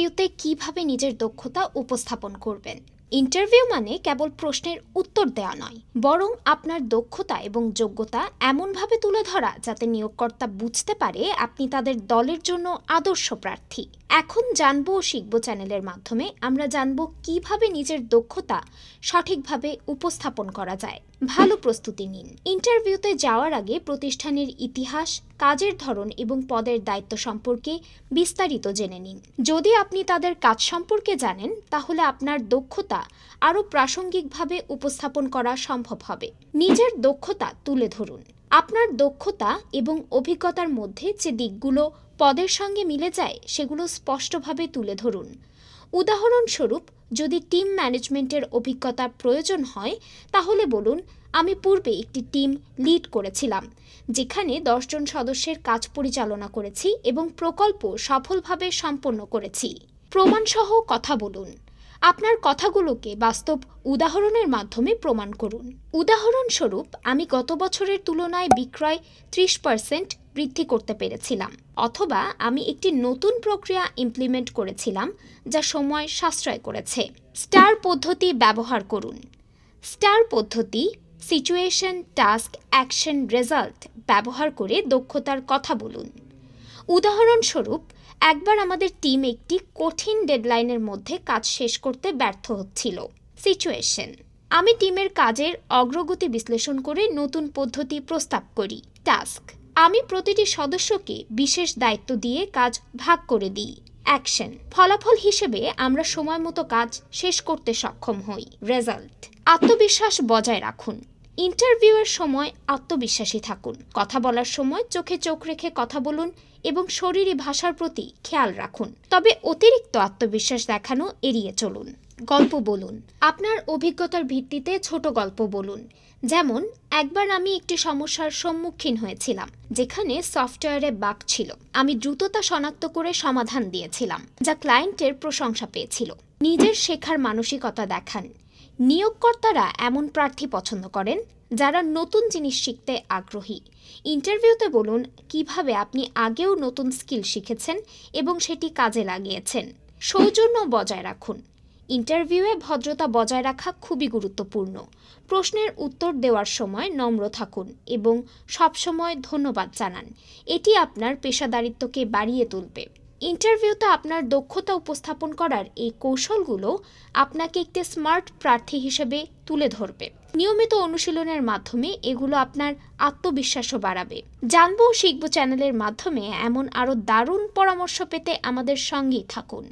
ইন্টারভিউতে কীভাবে নিজের দক্ষতা উপস্থাপন করবেন? ইন্টারভিউ মানে কেবল প্রশ্নের উত্তর দেওয়া নয়, বরং আপনার দক্ষতা এবং যোগ্যতা এমনভাবে তুলে ধরা যাতে নিয়োগকর্তা বুঝতে পারে আপনি তাদের দলের জন্য আদর্শ প্রার্থী। এখন জানব ও শিখব চ্যানেলের মাধ্যমে আমরা জানব কীভাবে নিজের দক্ষতা সঠিকভাবে উপস্থাপন করা যায়। ভালো প্রস্তুতি নিন। ইন্টারভিউতে যাওয়ার আগে প্রতিষ্ঠানের ইতিহাস, কাজের ধরন এবং পদের দায়িত্ব সম্পর্কে বিস্তারিত জেনে নিন। যদি আপনি তাদের কাজ সম্পর্কে জানেন, তাহলে আপনার দক্ষতা আরও প্রাসঙ্গিকভাবে উপস্থাপন করা সম্ভব হবে। নিজের দক্ষতা তুলে ধরুন। আপনার দক্ষতা এবং অভিজ্ঞতার মধ্যে যে দিকগুলো পদের সঙ্গে মিলে যায়, সেগুলো স্পষ্টভাবে তুলে ধরুন। উদাহরণস্বরূপ, যদি টিম ম্যানেজমেন্টের অভিজ্ঞতা প্রয়োজন হয়, তাহলে বলুন, আমি পূর্বে একটি টিম লিড করেছিলাম, যেখানে দশজন সদস্যের কাজ পরিচালনা করেছি এবং প্রকল্প সফলভাবে সম্পন্ন করেছি। প্রমাণসহ কথা বলুন। আপনার কথাগুলোকে বাস্তব উদাহরণের মাধ্যমে প্রমাণ করুন। উদাহরণস্বরূপ, আমি গত বছরের তুলনায় বিক্রয় ত্রিশ পার্সেন্ট বৃদ্ধি করতে পেরেছিলাম, অথবা আমি একটি নতুন প্রক্রিয়া ইমপ্লিমেন্ট করেছিলাম, যা সময় সাশ্রয় করেছে। স্টার পদ্ধতি ব্যবহার করুন। স্টার পদ্ধতি সিচুয়েশন টাস্ক অ্যাকশন রেজাল্ট ব্যবহার করে দক্ষতার কথা বলুন। উদাহরণস্বরূপ, একবার আমাদের টিম একটি কঠিন ডেডলাইনের মধ্যে কাজ শেষ করতে ব্যর্থ হচ্ছিল। সিচুয়েশন, আমি টিমের কাজের অগ্রগতি বিশ্লেষণ করে নতুন পদ্ধতি প্রস্তাব করি। টাস্ক, আমি প্রতিটি সদস্যকে বিশেষ দায়িত্ব দিয়ে কাজ ভাগ করে দিই। অ্যাকশন, ফলাফল হিসেবে আমরা সময় মতো কাজ শেষ করতে সক্ষম হই। রেজাল্ট, আত্মবিশ্বাস বজায় রাখুন। ইন্টারভিউয়ের সময় আত্মবিশ্বাসী থাকুন। কথা বলার সময় চোখে চোখ রেখে কথা বলুন এবং শরীরী ভাষার প্রতি খেয়াল রাখুন। তবে অতিরিক্ত আত্মবিশ্বাস দেখানো এড়িয়ে চলুন। গল্প বলুন। আপনার অভিজ্ঞতার ভিত্তিতে ছোট গল্প বলুন। যেমন, একবার আমি একটি সমস্যার সম্মুখীন হয়েছিলাম, যেখানে সফটওয়্যারে বাগ ছিল। আমি দ্রুততা শনাক্ত করে সমাধান দিয়েছিলাম, যা ক্লায়েন্টের প্রশংসা পেয়েছিল। নিজের শেখার মানসিকতা দেখান। নিয়োগকর্তারা এমন প্রার্থী পছন্দ করেন যারা নতুন জিনিস শিখতে আগ্রহী। ইন্টারভিউতে বলুন, কীভাবে আপনি আগেও নতুন স্কিল শিখেছেন এবং সেটি কাজে লাগিয়েছেন? সৌজন্য বজায় রাখুন। ইন্টারভিউয়ে ভদ্রতা বজায় রাখা খুবই গুরুত্বপূর্ণ। প্রশ্নের উত্তর দেওয়ার সময় নম্র থাকুন এবং সবসময় ধন্যবাদ জানান। এটি আপনার পেশাদারিত্বকে বাড়িয়ে তুলবে। ইন্টারভিউতে আপনার দক্ষতা উপস্থাপন করার এই কৌশলগুলো আপনাকে একটি স্মার্ট প্রার্থী হিসেবে তুলে ধরবে। নিয়মিত অনুশীলনের মাধ্যমে এগুলো আপনার আত্মবিশ্বাসও বাড়াবে। জানব শিখব চ্যানেলের মাধ্যমে এমন আরও দারুণ পরামর্শ পেতে আমাদের সঙ্গেই থাকুন।